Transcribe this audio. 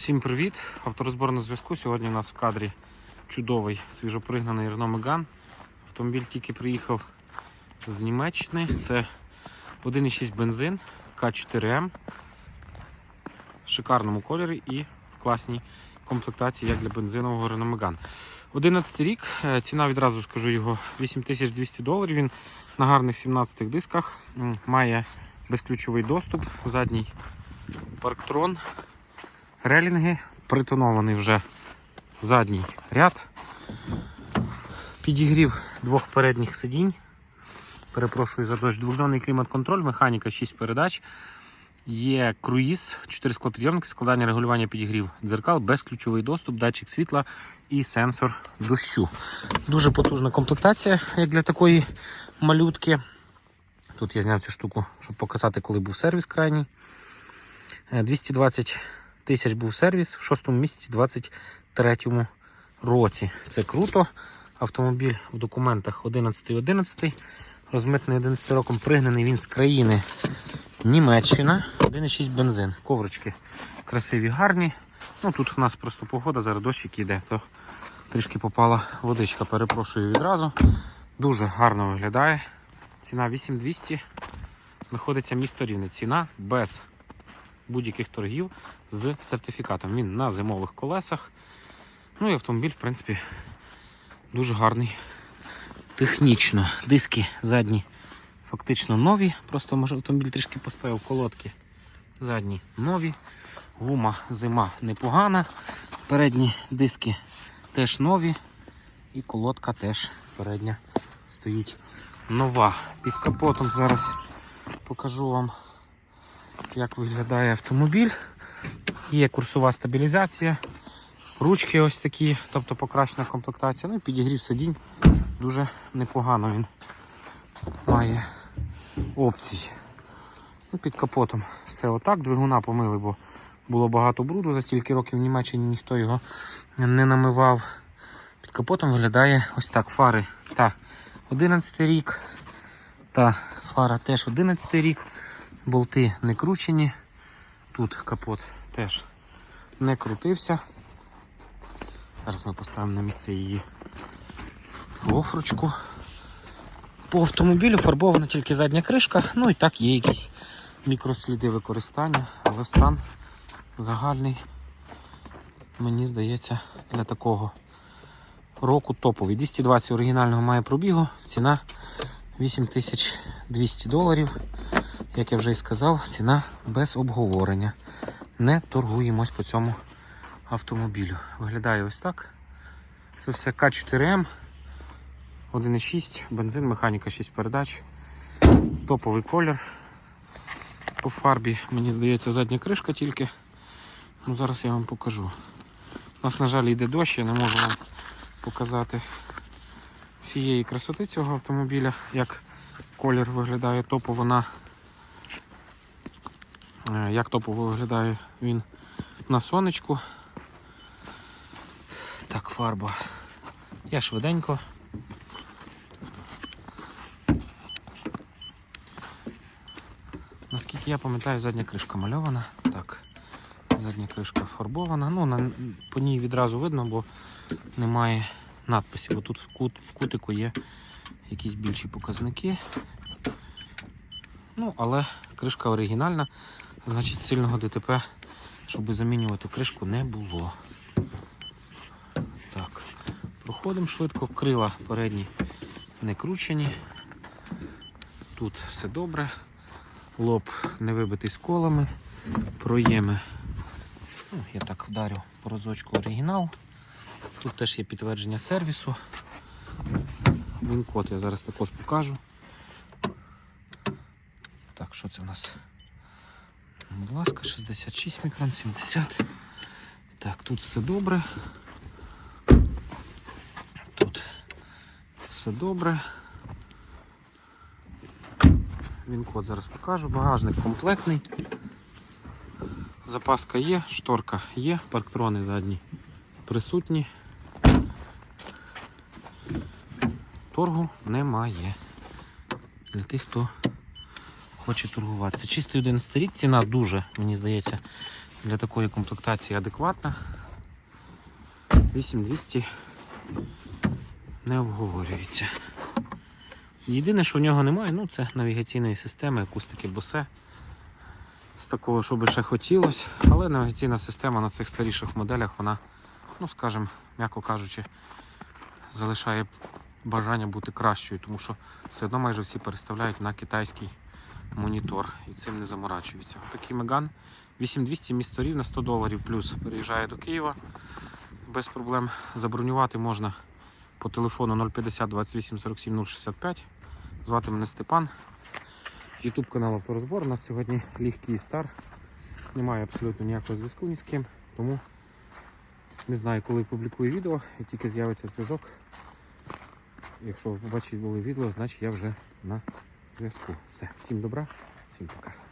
Всім привіт! Авторозбор на зв'язку. Сьогодні у нас в кадрі чудовий свіжопригнаний Renault Megane. Автомобіль тільки приїхав з Німеччини. Це 1,6 бензин К4М в шикарному кольорі і в класній комплектації, як для бензинового Renault Megane. 11 рік, е, ціна відразу скажу його 8200 доларів. Він на гарних 17 дисках, має безключовий доступ, задній парктрон, релінги, притонований вже задній ряд. Підігрів двох передніх сидінь. Перепрошую за дощ. Двохзонний клімат-контроль, механіка 6 передач. Є круїз, 4 склопідйомники, складання регулювання підігрів дзеркал, безключовий доступ, датчик світла і сенсор дощу. Дуже потужна комплектація, як для такої малютки. Тут я зняв цю штуку, щоб показати, коли був сервіс крайній. Е, 220 тисяч був сервіс в 6 місяці 23 році. Це круто. Автомобіль в документах 11.11. Розмитний 11 роком пригнаний він з країни Німеччина. 1,6 бензин. Коврички красиві, гарні. Ну Тут у нас просто погода, зараз дощик іде, то трішки попала водичка. Перепрошую відразу. Дуже гарно виглядає. Ціна 8200. Знаходиться місто Рівне. Ціна без будь-яких торгів з сертифікатом. Він на зимових колесах. Ну і автомобіль, в принципі, дуже гарний технічно. Диски задні фактично нові. Просто може автомобіль трішки поставив колодки. Задні нові. Гума зима непогана. Передні диски теж нові. І колодка теж передня стоїть нова. Під капотом зараз покажу вам як виглядає автомобіль. Є курсова стабілізація, ручки ось такі, тобто покращена комплектація. Ну і підігрів сидінь дуже непогано він має опцій. Ну, Під капотом все отак. Двигуна помили, бо було багато бруду. За стільки років в Німеччині ніхто його не намивав. Під капотом виглядає ось так. Фари та 11 рік, та фара теж 11 рік. Болти не кручені. Тут капот теж не крутився. Зараз ми поставимо на місце її гофрочку. По автомобілю фарбована тільки задня кришка, ну і так є якісь мікросліди використання, але стан загальний, мені здається, для такого року топовий. 220 оригінального має пробігу, ціна 8200 доларів. Як я вже і сказав, ціна без обговорення. Не торгуємось по цьому автомобілю. Виглядає ось так. Це все К4М, 1,6, бензин, механіка 6 передач, топовий колір. По фарбі, мені здається, задня кришка тільки. Ну, Зараз я вам покажу. У нас, на жаль, йде дощ, я не можу вам показати всієї красоти цього автомобіля, як колір виглядає топово на як топово виглядає він на сонечку. Так, фарба. Я швиденько. Наскільки я пам'ятаю, задня кришка мальована. Так, задня кришка фарбована. Ну, на, по ній відразу видно, бо немає надписів. Бо тут в, кут, в кутику є якісь більші показники. Ну, але кришка оригінальна. Значить, сильного ДТП, щоб замінювати кришку, не було. Так, проходимо швидко, крила передні не кручені. Тут все добре. Лоб не вибитий сколами, проєми. Ну, я так вдарю по разочку оригінал. Тут теж є підтвердження сервісу. Він-код я зараз також покажу. Так, що це у нас? Будь ласка, 66 мікрон, 70. Так, тут все добре. Тут все добре. Він код зараз покажу. Багажник комплектний. Запаска є, шторка є, парктрони задні присутні. Торгу немає. Для тих, хто хоче торгуватися. Чистий 11 рік, ціна дуже, мені здається, Для такої комплектації адекватна. 8200 не обговорюється. Єдине, що в нього немає, ну це навігаційної системи, акустики босе. З такого, що би ще хотілося, але навігаційна система на цих старіших моделях, вона, ну скажімо, м'яко кажучи, залишає бажання бути кращою, тому що все одно майже всі переставляють на китайський монітор і цим не заморачуються. Такий Меган 8200 місто Рівне 100 доларів плюс переїжджає до Києва без проблем. Забронювати можна по телефону 050 28 47 065. Звати мене Степан. Ютуб канал Авторозбор. У нас сьогодні ліг Київстар. Немає абсолютно ніякого зв'язку ні з ким, тому не знаю, коли публікую відео, і тільки з'явиться зв'язок. Якщо ви побачите відео, значить я вже на зв'язку. Все, всім добра, всім пока.